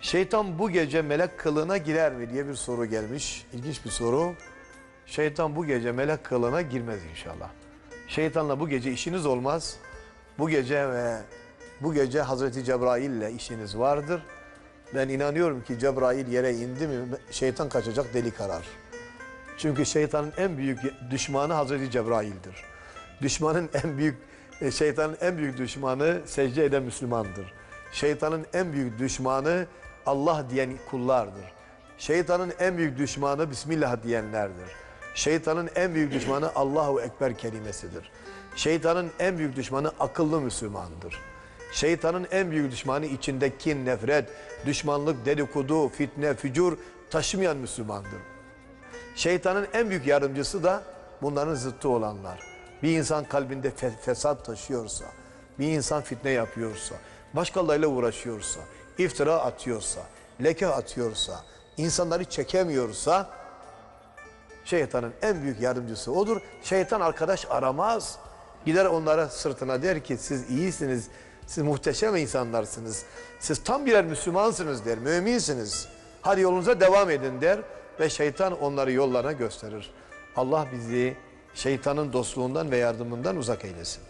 Şeytan bu gece melek kılığına girer mi diye bir soru gelmiş. İlginç bir soru. Şeytan bu gece melek kılığına girmez inşallah. Şeytanla bu gece işiniz olmaz. Bu gece ve bu gece Hazreti Cebrail ile işiniz vardır. Ben inanıyorum ki Cebrail yere indi mi şeytan kaçacak delik arar. Çünkü şeytanın en büyük düşmanı Hazreti Cebrail'dir. Düşmanın en büyük, e, şeytanın en büyük düşmanı secde eden Müslümandır. Şeytanın en büyük düşmanı Allah diyen kullardır. Şeytanın en büyük düşmanı Bismillah diyenlerdir. Şeytanın en büyük düşmanı Allahu Ekber kelimesidir. Şeytanın en büyük düşmanı akıllı Müslümandır. Şeytanın en büyük düşmanı içinde kin, nefret, düşmanlık, dedikodu, fitne, fücur taşımayan Müslümandır. Şeytanın en büyük yardımcısı da bunların zıttı olanlar. Bir insan kalbinde fe- fesat taşıyorsa, bir insan fitne yapıyorsa, başkalarıyla uğraşıyorsa, iftira atıyorsa, leke atıyorsa, insanları çekemiyorsa, şeytanın en büyük yardımcısı odur. Şeytan arkadaş aramaz. Gider onlara sırtına der ki siz iyisiniz, siz muhteşem insanlarsınız. Siz tam birer Müslümansınız der, müminsiniz. Hadi yolunuza devam edin der ve şeytan onları yollarına gösterir. Allah bizi şeytanın dostluğundan ve yardımından uzak eylesin.